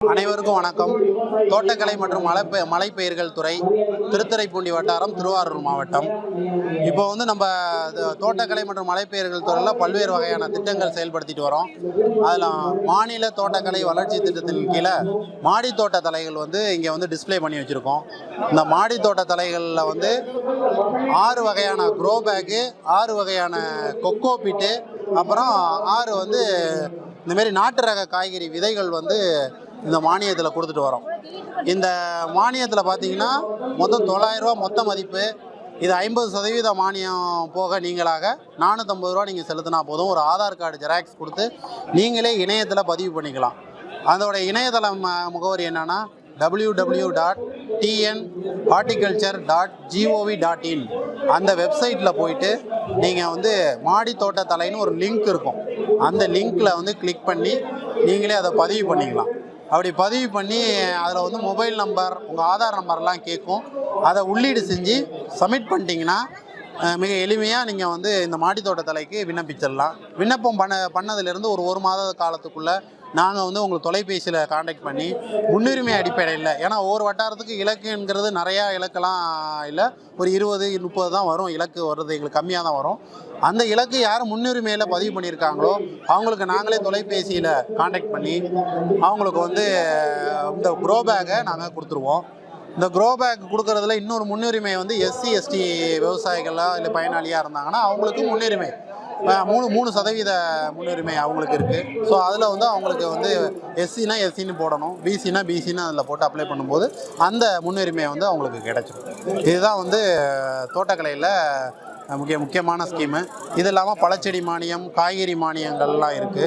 அனைவருக்கும் வணக்கம். தோட்டக்கலை மற்றும் மலை மலைப்பயிர்கள் துறை திருத்துறைப்பூண்டி வட்டாரம் திருவாரூர் மாவட்டம். இப்போ வந்து நம்ம தோட்டக்கலை மற்றும் மலைப்பயிர்கள் துறையில் பல்வேறு வகையான திட்டங்கள் செயல்படுத்திட்டு வரோம். அதில் மாநில தோட்டக்கலை வளர்ச்சி திட்டத்தின் கீழே மாடி தோட்ட தலைகள் வந்து இங்கே வந்து டிஸ்ப்ளே பண்ணி வச்சுருக்கோம். இந்த மாடி தோட்ட தலைகளில் வந்து ஆறு வகையான க்ரோ பேக்கு ஆறு வகையான கொக்கோ பிட்டு அப்புறம் ஆறு வந்து இந்த மாதிரி நாட்டு ரக காய்கறி விதைகள் வந்து இந்த மானியத்தில் கொடுத்துட்டு வரோம். இந்த மானியத்தில் பார்த்தீங்கன்னா மொத்தம் தொள்ளாயிரரூவா மொத்த மதிப்பு. இது ஐம்பது சதவீத மானியம் போக நீங்களாக நானூற்றம்பது ரூபா நீங்கள் செலுத்தினா போதும். ஒரு ஆதார் கார்டு ஜெராக்ஸ் கொடுத்து நீங்களே இணையத்தில் பதிவு பண்ணிக்கலாம். அதோடய இணையதள முகவரி என்னென்னா W W dot TN horticulture dot GOV dot in அந்த வெப்சைட்டில் போயிட்டு நீங்கள் வந்து மாடி தோட்ட தலைன்னு ஒரு லிங்க் இருக்கும். அந்த லிங்க்கில் வந்து கிளிக் பண்ணி நீங்களே அதை பதிவு பண்ணிக்கலாம். அப்படி பதிவு பண்ணி அதில் வந்து மொபைல் நம்பர் உங்கள் ஆதார் நம்பர்லாம் கேட்கும். அதை உள்ளீடு செஞ்சு சப்மிட் பண்ணிட்டீங்கன்னா மிக எளிமையாக நீங்கள் வந்து இந்த மாடி தோட்ட தலைக்கு விண்ணப்பிச்சிடலாம். விண்ணப்பம் பண்ண பண்ணதுலேருந்து ஒரு ஒரு மாத காலத்துக்குள்ளே நாங்கள் வந்து உங்களுக்கு தொலைபேசியில் காண்டாக்ட் பண்ணி முன்னுரிமை அடிப்படையில் ஏன்னா ஒவ்வொரு வட்டாரத்துக்கு இலக்குங்கிறது நிறையா இலக்கெல்லாம் இல்லை. ஒரு இருபது முப்பது தான் வரும். இலக்கு வர்றது எங்களுக்கு கம்மியாக தான் வரும். அந்த இலக்கு யார் முன்னுரிமையில் பதிவு பண்ணியிருக்காங்களோ அவங்களுக்கு நாங்களே தொலைபேசியில் காண்டாக்ட் பண்ணி அவங்களுக்கு வந்து இந்த க்ரோ பேக்கை நாங்கள் கொடுத்துருவோம். இந்த க்ரோ பேக் கொடுக்குறதுல இன்னொரு முன்னுரிமை வந்து எஸ்சி எஸ்டி விவசாயிகளாக இல்லை பயனாளியாக இருந்தாங்கன்னா அவங்களுக்கு முன்னுரிமை. மூணு மூணு சதவீத முன்னுரிமை அவங்களுக்கு இருக்குது ஸோ அதில் வந்து அவங்களுக்கு வந்து எஸ்சினா எஸ்சின்னு போடணும். பிசினா பிசின்னு அதில் போட்டு அப்ளை பண்ணும்போது அந்த முன்னுரிமை வந்து அவங்களுக்கு கிடைச்சிடும் இதுதான் வந்து தோட்டக்கலையில் முக்கிய முக்கியமான ஸ்கீமு இது இல்லாமல் பழச்செடி மானியம் காய்கறி மானியங்கள்லாம் இருக்குது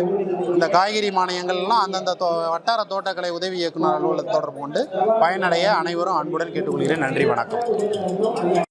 இந்த காய்கறி மானியங்கள்லாம் அந்தந்த தோ வட்டார தோட்டக்கலை உதவி இயக்குனர் அலுவலகத்தை தொடர்பு கொண்டு பயனடைய அனைவரும் அன்புடன் கேட்டுக்கொள்கிறேன். நன்றி வணக்கம்.